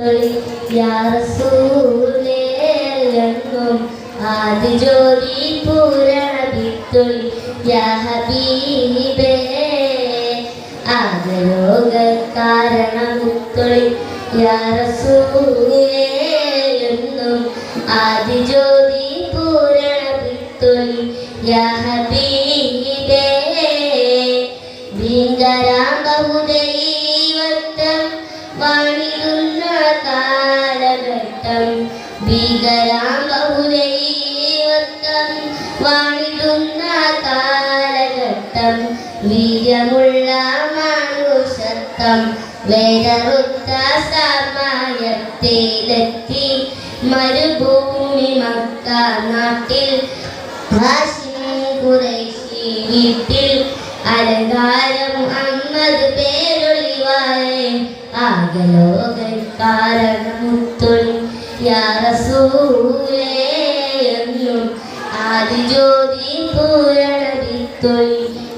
ും ആദിജ്യോതി പൂരണ വിത്തുളി യഹബീബേ. ആദരോഗ കാരണമുത്തുളി യാറസൂലേ എന്നും ആദിജ്യോതി പൂരണ വിത്തുളി യഹബീബേ ഭീങ്കരാം വീര്യമുള്ള മാനുഷത്വം വേദറുത്ത സമയത്തിലെത്തി മരുഭൂമി മക്ക നാട്ടിൽ വീട്ടിൽ. അലങ്കാരം അമ്മത് പേരൊളിവായേ ആകലോക കാരണമുത്തൊളി യാറസൂലേ എന്നും ആദിജ്യോതി പൂരണ വിത്തൊളി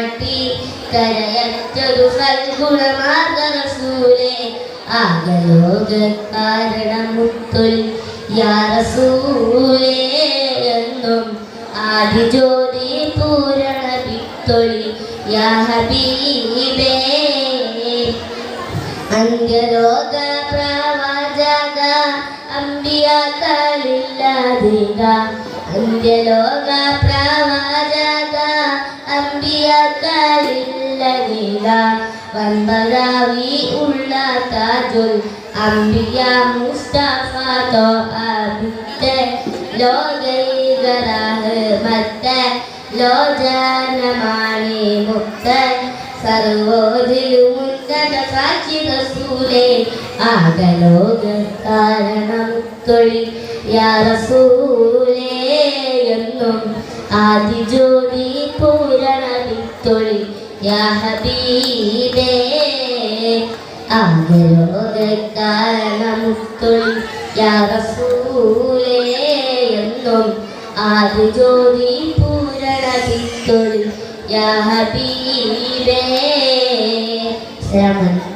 കൊടിയുന്നാട്ടി കരയറ്റൊരു സൽഗുണമാർഗറസൂലേ ആകലോക കാരണമുത്തൊൽ യാറസൂലേ എന്നും ആദിജ്യോതി പൂരണ വിത്തൊളി യാ ഹബീബേ അന്ത്യലോക പ്രവാചക അമ്പിയാക്കളില്ലാതിക അന്ത്യലോക പ്രവാചക അമ്പിയാക്കളില്ലതിക വൻപരാവി ഉള്ള താജുൽ അമ്പിയ മുസ്തഫ തോ അബിത്തെ ലോകൈകരാഹ് മത്തെ ലോചനമാണി മുക്ത സർവോധിലുമുന്നത സാക്ഷി റസൂലേ ആകലോക കാരണമുത്തൊളി യാ റസൂലേ എന്നും ആദിജ്യോതി പൂരണ വിത്തൊളി യാ ഹബീബേ ആകലോക കാരണമുത്തൊളി യാ റസൂലേ എന്നും ആദിജ്യോതി പൂരണ വിത്തൊളി യാ ഹബീബേ അസ്സലാമു അലൈക്കും